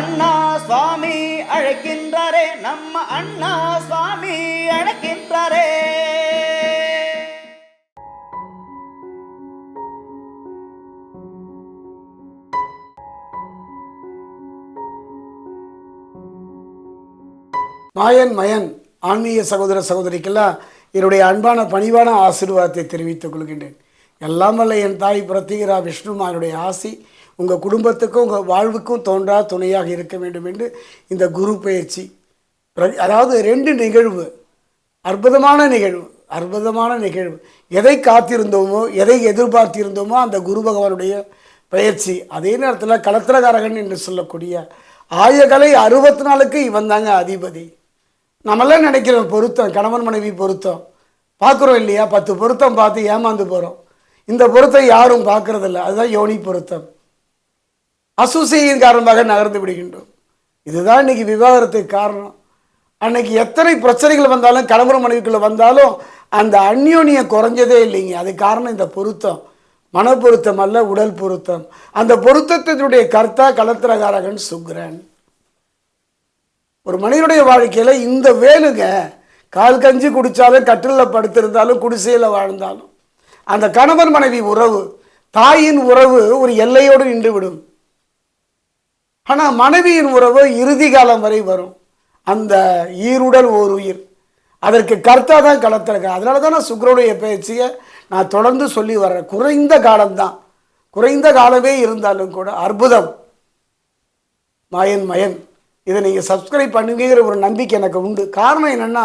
அண்ணா சுவாமி அழைக்கின்றாரே நம்ம அண்ணா சுவாமி அழைக்கின்றாரே. மாயன் மயன் ஆன்மீக சகோதர சகோதரிக்கெல்லாம் என்னுடைய அன்பான பணிவான ஆசீர்வாதத்தை தெரிவித்துக் கொள்கின்றேன். எல்லாம் வல்ல என் தாய் பிரத்திகரா விஷ்ணுமானுடைய ஆசி உங்கள் குடும்பத்துக்கும் உங்கள் வாழ்வுக்கும் தோன்றா துணையாக இருக்க வேண்டும் என்று இந்த குரு பயிற்சி. அதாவது ரெண்டு நிகழ்வு. அற்புதமான நிகழ்வு அற்புதமான நிகழ்வு. எதை காத்திருந்தோமோ எதை எதிர்பார்த்திருந்தோமோ அந்த குரு பகவானுடைய பயிற்சி. அதே நேரத்தில் களத்திரகாரகன் என்று சொல்லக்கூடிய ஆயகலை அறுபத்தி நாலுக்கு இவன் தாங்க அதிபதி. நம்மளாம் நினைக்கிறோம் பொருத்தம் கணவன் மனைவி பொருத்தம். பார்க்குறோம் இல்லையா? பத்து பொருத்தம் பார்த்து ஏமாந்து போகிறோம் இந்த பொருத்தம் யாரும் பார்க்கறதில்ல. அதுதான் யோனி பொருத்தம். அசூசையின் காரணமாக நகர்ந்து விடுகின்றோம். இதுதான் இன்னைக்கு விவாகரத்துக்கு காரணம். அன்னைக்கு எத்தனை பிரச்சனைகள் வந்தாலும் கணவன் மனைவிக்குள்ளே வந்தாலும் அந்த அந்யோன்யம் குறைஞ்சதே இல்லைங்க. அது காரணம் இந்த பொருத்தம். மன பொருத்தம் அல்ல உடல் பொருத்தம். அந்த பொருத்தத்தினுடைய கர்த்தா கலத்திரகாரகன் சுக்ரன். ஒரு மனிதனுடைய வாழ்க்கையில் இந்த வேலுங்க கால் கஞ்சி குடித்தாலும் கட்டிலில் படுத்திருந்தாலும் குடிசையில் வாழ்ந்தாலும் அந்த கணவன் மனைவி உறவு தாயின் உறவு ஒரு எல்லையோடு நின்று விடும் ஆனால் மனைவியின் உறவு இறுதி காலம் வரை வரும். அந்த ஈருடல் ஓர் உயிர் அதற்கு கர்த்தா தான் கலத்திருக்கேன் அதனால தான் நான் சுக்கரனுடைய பேச்சியை நான் தொடர்ந்து சொல்லி வர்றேன். குறைந்த காலம்தான். குறைந்த காலமே இருந்தாலும் கூட அற்புதம். மாயன் மயன். இதை நீங்கள் சப்ஸ்கிரைப் பண்ணுவீங்கிற ஒரு நம்பிக்கை எனக்கு உண்டு. காரணம் என்னென்னா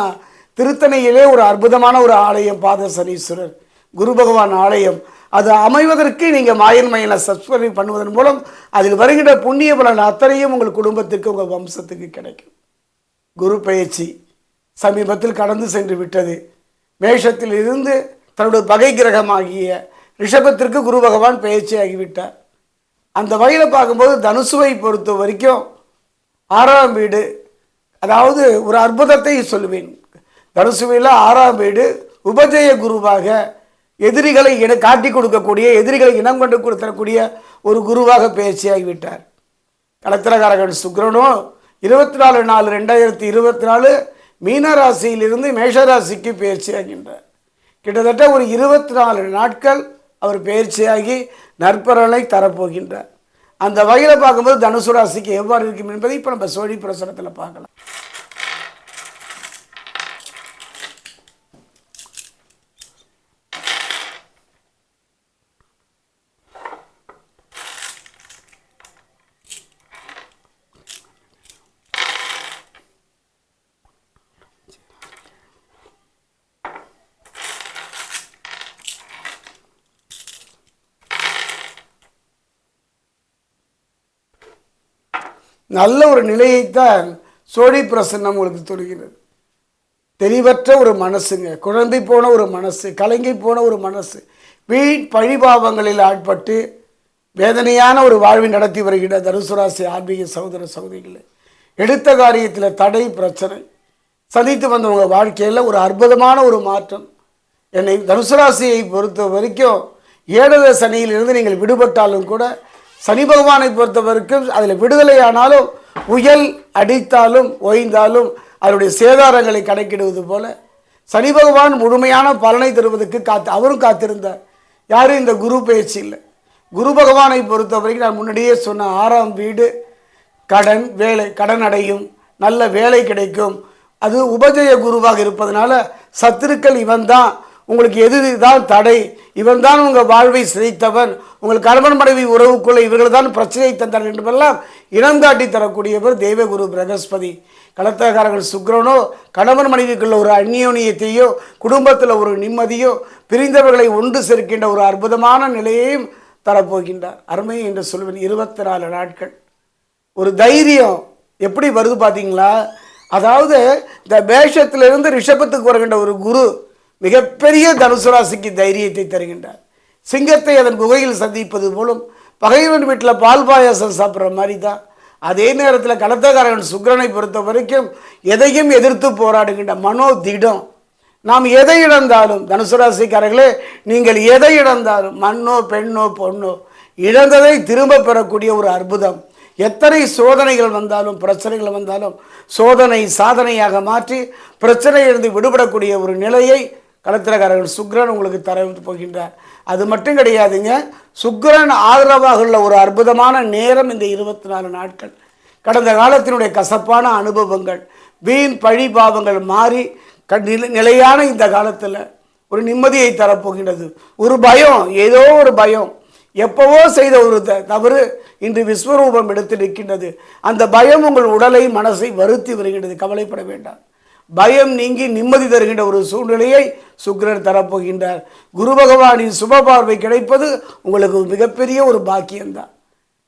திருத்தணையிலே ஒரு அற்புதமான ஒரு ஆலயம் பாத சனீஸ்வரர் குரு பகவான் ஆலயம். அது அமைவதற்கு நீங்கள் மாயன் மயனை சப்ஸ்கிரைப் பண்ணுவதன் மூலம் அதில் வருகின்ற புண்ணிய பலன் அத்தனையும் உங்கள் குடும்பத்துக்கு உங்கள் வம்சத்துக்கு கிடைக்கும். குரு பயிற்சி சமீபத்தில் கடந்து சென்று விட்டது. மேஷத்தில் இருந்து தன்னுடைய பகை கிரகமாகிய ரிஷபத்திற்கு குரு பகவான் பயிற்சியாகிவிட்டார் அந்த வகையில் பார்க்கும்போது தனுசுவை பொறுத்த வரைக்கும் ஆறாம் வீடு அதாவது ஒரு அற்புதத்தை சொல்லுவேன். தனுசுவையில் ஆறாம் வீடு உபஜய குருவாக எதிரிகளை இன காட்டி கொடுக்கக்கூடிய எதிரிகளை இனம் கொண்டு கொடுத்தரக்கூடிய ஒரு குருவாக பயிற்சியாகிவிட்டார் கலத்திரகாரகன் சுக்கிரனும் இருபத்தி நாலு நாலு ரெண்டாயிரத்தி இருபத்தி நாலு மீனராசியிலிருந்து மேஷராசிக்கு பயிற்சியாகின்றார் கிட்டத்தட்ட ஒரு இருபத்தி நாலு நாட்கள் அவர் பயிற்சியாகி நற்பலனை தரப்போகின்றார். அந்த வகையில் பார்க்கும்போது தனுசு ராசிக்கு எவ்வாறு இருக்கும் என்பதை இப்போ நம்ம சோழி பிரசனத்தில் பார்க்கலாம். நல்ல ஒரு நிலையைத்தான் சோழி பிரசன்னம் உங்களுக்கு சொல்கிறது தெளிவற்ற ஒரு மனசுங்க. குழம்பி போன ஒரு மனசு கலங்கி போன ஒரு மனசு வீண் பழிபாவங்களில் ஆட்பட்டு வேதனையான ஒரு வாழ்வை நடத்தி வருகின்ற தனுசுராசி ஆன்மீக சகோதர சகோதரிகளை எடுத்த காரியத்தில் தடை பிரச்சனை சந்தித்து வந்தவங்க வாழ்க்கையில் ஒரு அற்புதமான ஒரு மாற்றம். என்னை தனுசுராசியை பொறுத்த வரைக்கும் ஏழரை சனியிலிருந்து நீங்கள் விடுபட்டாலும் கூட சனி பகவானை பொறுத்த வரைக்கும் அதில் விடுதலையானாலும் புயல் அடித்தாலும் ஓய்ந்தாலும் அதனுடைய சேதாரங்களை கணக்கிடுவது போல சனி பகவான் முழுமையான பலனை தருவதற்கு காத்து அவரும் காத்திருந்தார். யாரும் இந்த குரு பயிற்சி இல்லை. குரு பகவானை பொறுத்த வரைக்கும் நான் முன்னாடியே சொன்ன ஆறாம் வீடு கடன் வேலை கடன் அடையும் நல்ல வேலை கிடைக்கும். அது உபஜய குருவாக இருப்பதனால சத்துருக்கள் இவன் தான் உங்களுக்கு எது தான் தடை இவன் தான் உங்கள் வாழ்வை சிதைத்தவன் உங்கள் கணவன் மனைவி உறவுக்குள்ளே இவர்கள் தான் பிரச்சனையை தந்தார் என்றுமெல்லாம் இனம் காட்டி தரக்கூடியவர் தெய்வகுரு பிரகஸ்பதி. கலத்தகாரர்கள் சுக்கிரனோ கணவன் மனைவிக்குள்ள ஒரு அந்நியோனியத்தையோ குடும்பத்தில் ஒரு நிம்மதியோ பிரிந்தவர்களை ஒன்று சேர்க்கின்ற ஒரு அற்புதமான நிலையையும் தரப்போகின்றார். அருமை என்று சொல்வேன் இருபத்தி நாலு நாட்கள். ஒரு தைரியம் எப்படி வருது பார்த்தீங்களா அதாவது இந்த வேஷத்திலிருந்து ரிஷபத்துக்கு வருகின்ற ஒரு குரு மிகப்பெரிய தனுசு ராசிக்கு தைரியத்தை தருகின்றார். சிங்கத்தை அதன் குகையில் சந்திப்பது மூலம் பகைவன் வீட்டில் பால் பாயாசம் சாப்பிட்ற மாதிரி தான் அதே நேரத்தில் கடத்தக்காரன் சுக்கரனை பொறுத்த வரைக்கும் எதையும் எதிர்த்து போராடுகின்ற மனோ திடம் நாம் எதை இழந்தாலும் தனுசு ராசிக்காரர்களே நீங்கள் எதை இழந்தாலும் மண்ணோ பெண்ணோ பொண்ணோ இழந்ததை திரும்ப பெறக்கூடிய ஒரு அற்புதம். எத்தனை சோதனைகள் வந்தாலும் பிரச்சனைகள் வந்தாலும் சோதனை சாதனையாக மாற்றி பிரச்சனையிலிருந்து விடுபடக்கூடிய ஒரு நிலையை களத்திரக்காரர்கள் சுக்ரன் உங்களுக்கு தர போகின்றார். அது மட்டும் கிடையாதுங்க சுக்ரன் ஆதரவாக உள்ள ஒரு அற்புதமான நேரம் இந்த இருபத்தி நாலு நாட்கள். கடந்த காலத்தினுடைய கசப்பான அனுபவங்கள் வீண் பழி பாவங்கள் மாறி க- நில- நிலையான இந்த காலத்தில் ஒரு நிம்மதியை தரப்போகின்றது. ஒரு பயம் ஏதோ ஒரு பயம் எப்பவோ செய்த ஒரு த- தவறு இன்று விஸ்வரூபம் எடுத்து நிற்கின்றது. அந்த பயம் உங்கள் உடலை மனசை வருத்தி வருகின்றது. கவலைப்பட வேண்டாம். பயம் நீங்கி நிம்மதி தருகின்ற ஒரு சூழ்நிலையை சுக்கிரன் தரப்போகின்றார். குரு பகவானின் சுப பார்வை கிடைப்பது உங்களுக்கு மிகப்பெரிய ஒரு பாக்கியம்தான்.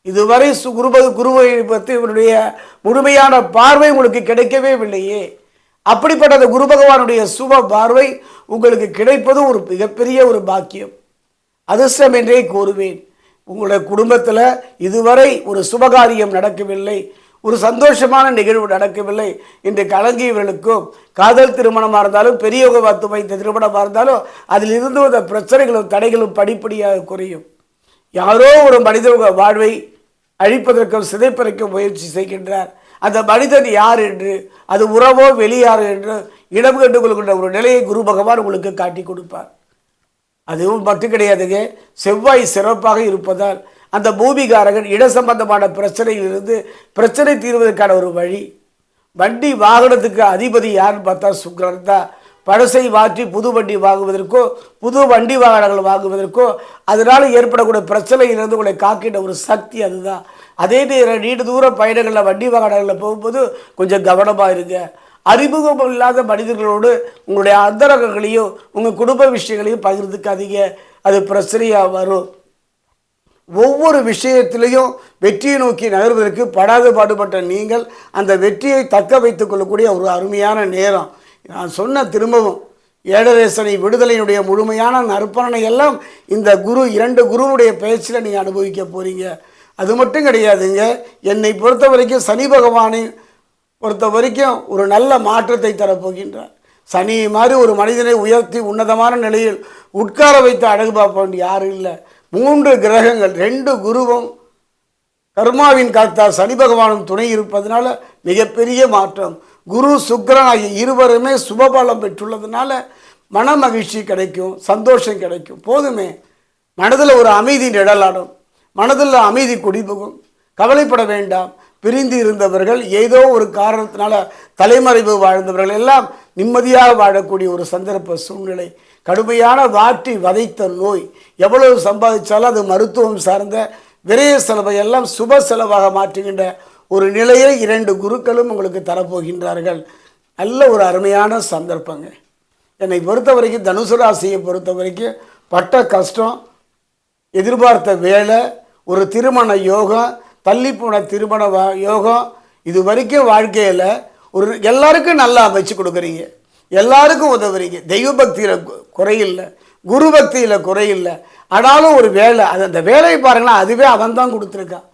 இதுவரை சு- குரு குருவை பற்றி இவருடைய முழுமையான பார்வை உங்களுக்கு கிடைக்கவே இல்லையே. அப்படிப்பட்ட அந்த குரு பகவானுடைய சுப பார்வை உங்களுக்கு கிடைப்பது ஒரு மிகப்பெரிய ஒரு பாக்கியம். அதிர்ஷ்டம் என்றே கூறுவேன். உங்களுடைய குடும்பத்தில் இதுவரை ஒரு சுபகாரியம் நடக்கவில்லை. ஒரு சந்தோஷமான நிகழ்வு நடக்கவில்லை. இன்று கலங்கியவர்களுக்கும் காதல் திருமணமாக இருந்தாலும் பெரியவங்க வாத்து வைத்த திருமணமாக இருந்தாலும் அதில் இருந்து வந்த பிரச்சனைகளும் தடைகளும் படிப்படியாக குறையும். யாரோ ஒரு மனித வாழ்வை அழிப்பதற்கும் சிதைப்பதற்கும் முயற்சி செய்கின்றார். அந்த மனிதன் யார் என்று அது உறவோ வெளியார் என்று இடம் கண்டு கொள்கின்ற ஒரு நிலையை குரு பகவான் உங்களுக்கு காட்டி கொடுப்பார். அதுவும் மட்டும் கிடையாதுங்க செவ்வாய் சிறப்பாக இருப்பதால் அந்த பூமிகாரகன் இட சம்பந்தமான பிரச்சனையிலிருந்து பிரச்சனை தீர்வதற்கான ஒரு வழி. வண்டி வாகனத்துக்கு அதிபதி யாருன்னு பார்த்தா சுக்கிரன் தான். பழசை மாற்றி புது வண்டி வாங்குவதற்கோ புது வண்டி வாகனங்கள் வாங்குவதற்கோ அதனால் ஏற்படக்கூடிய பிரச்சனையிலிருந்து உங்களை காக்கின்ற ஒரு சக்தி அதுதான். அதே நேரம் நீண்ட தூர பயணங்களில் வண்டி வாகனங்களில் போகும்போது கொஞ்சம் கவனமாக இருங்க. அறிமுகம் இல்லாத மனிதர்களோடு உங்களுடைய அந்தரங்கங்களையும் உங்கள் குடும்ப விஷயங்களையும் பகிர்ந்துக்காதீங்க. அது பிரச்சனையாக வரும். ஒவ்வொரு விஷயத்திலையும் வெற்றியை நோக்கி நகர்வதற்கு படாது பாடுபட்ட நீங்கள் அந்த வெற்றியை தக்க வைத்துக் கொள்ளக்கூடிய ஒரு அருமையான நேரம். நான் சொன்ன திரும்பவும் ஏழரேசனை விடுதலையினுடைய முழுமையான நற்பலனை எல்லாம் இந்த குரு இரண்டு குருவுடைய பயிற்சியில் நீங்கள் அனுபவிக்க போகிறீங்க அது மட்டும் கிடையாதுங்க. என்னை பொறுத்த வரைக்கும் சனி பகவானை பொறுத்த வரைக்கும் ஒரு நல்ல மாற்றத்தை தரப்போகின்றார். சனி மாதிரி ஒரு மனிதனை உயர்த்தி உன்னதமான நிலையில் உட்கார வைத்து அழகு பார்ப்பவன் யாரும் இல்லை. மூன்று கிரகங்கள் ரெண்டு குருவும் கர்மாவின் காத்தா சனி பகவானும் துணை இருப்பதனால மிகப்பெரிய மாற்றம். குரு சுக்கரன் ஆகிய இருவருமே சுபபலம் பெற்றுள்ளதுனால மன மகிழ்ச்சி கிடைக்கும் சந்தோஷம் கிடைக்கும். போதுமே. மனதில் ஒரு அமைதி நிழலாடும். மனதில் அமைதி குடிபுகும். கவலைப்பட வேண்டாம். பிரிந்து இருந்தவர்கள் ஏதோ ஒரு காரணத்தினால தலைமறைவு வாழ்ந்தவர்கள் எல்லாம் நிம்மதியாக வாழக்கூடிய ஒரு சந்தர்ப்ப சூழ்நிலை. கடுமையான வாட்டி வதைத்த நோய். எவ்வளவு சம்பாதிச்சாலும் அது மருத்துவம் சார்ந்த விரைய செலவை எல்லாம் சுப செலவாக மாற்றுகின்ற ஒரு நிலையை இரண்டு குருக்களும் உங்களுக்கு தரப்போகின்றார்கள். நல்ல ஒரு அருமையான சந்தர்ப்பங்க. என்னை பொறுத்த வரைக்கும் தனுசு ராசியை பொறுத்த வரைக்கும் பட்ட கஷ்டம் எதிர்பார்த்த வேலை ஒரு திருமண யோகம் தள்ளிப்போன திருமண வா- யோகம் இது வரைக்கும் வாழ்க்கையில் ஒரு எல்லாருக்கும் நல்லா அமைச்சு கொடுக்குறீங்க. எல்லாருக்கும் உதவுறீங்க. தெய்வ பக்தியில் குறையில்லை. குரு பக்தியில் குறையில்லை. ஆனாலும் ஒரு வேலை அது அந்த வேலையை பாருங்களேன் அதுவே அவன் தான் கொடுத்துருக்கான்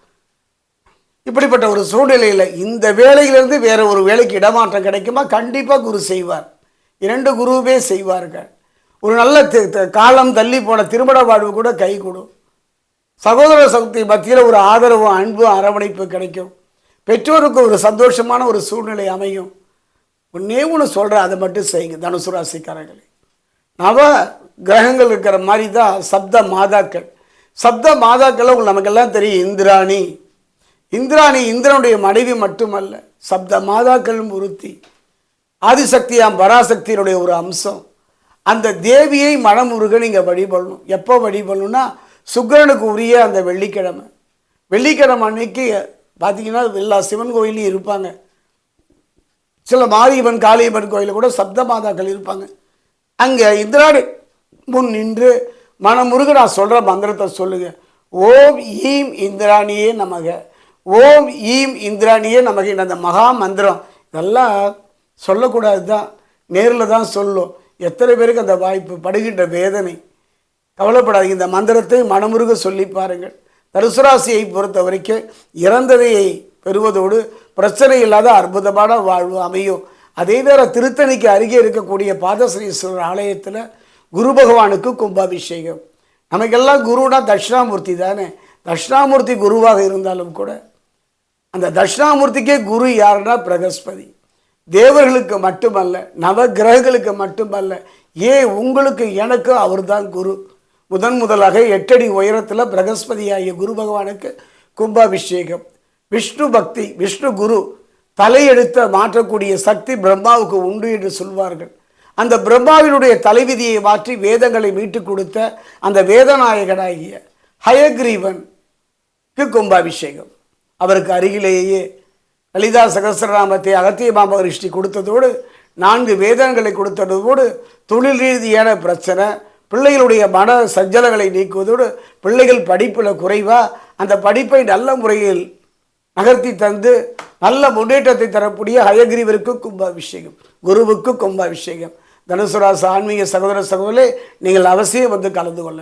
இப்படிப்பட்ட ஒரு சூழ்நிலையில் இந்த வேலையிலிருந்து வேறு ஒரு வேலைக்கு இடமாற்றம் கிடைக்குமா? கண்டிப்பாக குரு செய்வார். இரண்டு குருவே செய்வார்கள். ஒரு நல்ல காலம் தள்ளி போன திருமண வாழ்வு கூட கை கொடும் சகோதர சக்தி மத்தியில் ஒரு ஆதரவும் அன்பும் அரவணைப்பு கிடைக்கும். பெற்றோருக்கு ஒரு சந்தோஷமான ஒரு சூழ்நிலை அமையும். ஒன்றே ஒன்று சொல்கிறேன் அதை மட்டும் செய்யுங்க தனுசு ராசிக்காரர்களே. நவ கிரகங்கள் இருக்கிற மாதிரி தான் சப்த மாதாக்கள். சப்த மாதாக்கள் உங்களுக்கு நமக்கெல்லாம் தெரியும் இந்திராணி. இந்திராணி இந்திரனுடைய மனைவி மட்டுமல்ல சப்த மாதாக்களும் ஒருத்தி. ஆதிசக்தியாம் பராசக்தியினுடைய ஒரு அம்சம். அந்த தேவியை மனமுருக நீங்கள் வழிபடணும். எப்போ வழிபடணும்னா சுக்கரனுக்கு உரிய அந்த வெள்ளிக்கிழமை. வெள்ளிக்கிழமை அன்னைக்கு பார்த்தீங்கன்னா எல்லா சிவன் கோயிலையும் இருப்பாங்க. சில மாரியம்மன் காளியம்மன் கோயிலில் கூட சப்த மாதாக்கள் இருப்பாங்க. அங்கே இந்திராடு முன் நின்று மனமுருக நான் சொல்கிற மந்திரத்தை சொல்லுங்க. ஓம் ஈம் இந்திராணியே நமக. ஓம் ஈம் இந்திராணியே நமக. அந்த மகா மந்திரம் இதெல்லாம் சொல்லக்கூடாது தான் நேரில் தான் சொல்லும். எத்தனை பேருக்கு அந்த வாய்ப்பு படுகின்ற வேதனை. கவலைப்படாதீங்க. இந்த மந்திரத்தை மனமுருக சொல்லி பாருங்கள். தனுசுராசியை பொறுத்த வரைக்கும் இறந்ததையை பெறுவதோடு பிரச்சனை இல்லாத அற்புதமான வாழ்வு அமையும். அதே நேரம் திருத்தணிக்கு அருகே இருக்கக்கூடிய பாதஸ்ரீஸ்வரர் ஆலயத்தில் குரு பகவானுக்கு கும்பாபிஷேகம். நமக்கெல்லாம் குருனா தட்சிணாமூர்த்தி தானே. தட்சிணாமூர்த்தி குருவாக இருந்தாலும் கூட அந்த தட்சிணாமூர்த்திக்கே குரு யாருன்னா பிரகஸ்பதி. தேவர்களுக்கு மட்டுமல்ல நவ கிரகங்களுக்கு மட்டுமல்ல ஏன் உங்களுக்கு எனக்கு அவர்தான் குரு. முதன் முதலாக எட்டடி உயரத்தில் பிரகஸ்பதியாகிய குரு பகவானுக்கு கும்பாபிஷேகம். விஷ்ணு பக்தி விஷ்ணு குரு தலையெடுத்த மாற்றக்கூடிய சக்தி பிரம்மாவுக்கு உண்டு என்று சொல்வார்கள். அந்த பிரம்மாவினுடைய தலைவிதியை மாற்றி வேதங்களை மீட்டுக் கொடுத்த அந்த வேதநாயகனாகிய ஹயக்ரீவனுக்கு கும்பாபிஷேகம். அவருக்கு அருகிலேயே லலிதா சகசரநாமத்தை அகத்திய மாமகரிஷ்டி கொடுத்ததோடு நான்கு வேதங்களை கொடுத்ததோடு தொழில் ரீதியான பிரச்சனை பிள்ளைகளுடைய மன சஞ்சலங்களை நீக்குவதோடு பிள்ளைகள் படிப்பில் குறைவாக அந்த படிப்பை நல்ல முறையில் நகர்த்தி தந்து நல்ல முன்னேற்றத்தை தரக்கூடிய ஹயகிரிவருக்கு கும்பாபிஷேகம் குருவுக்கு கும்பாபிஷேகம். தனுசுராச ஆன்மீக சகோதர சகோதரே நீங்கள் அவசியம் வந்து கலந்து கொள்ள வேண்டும்.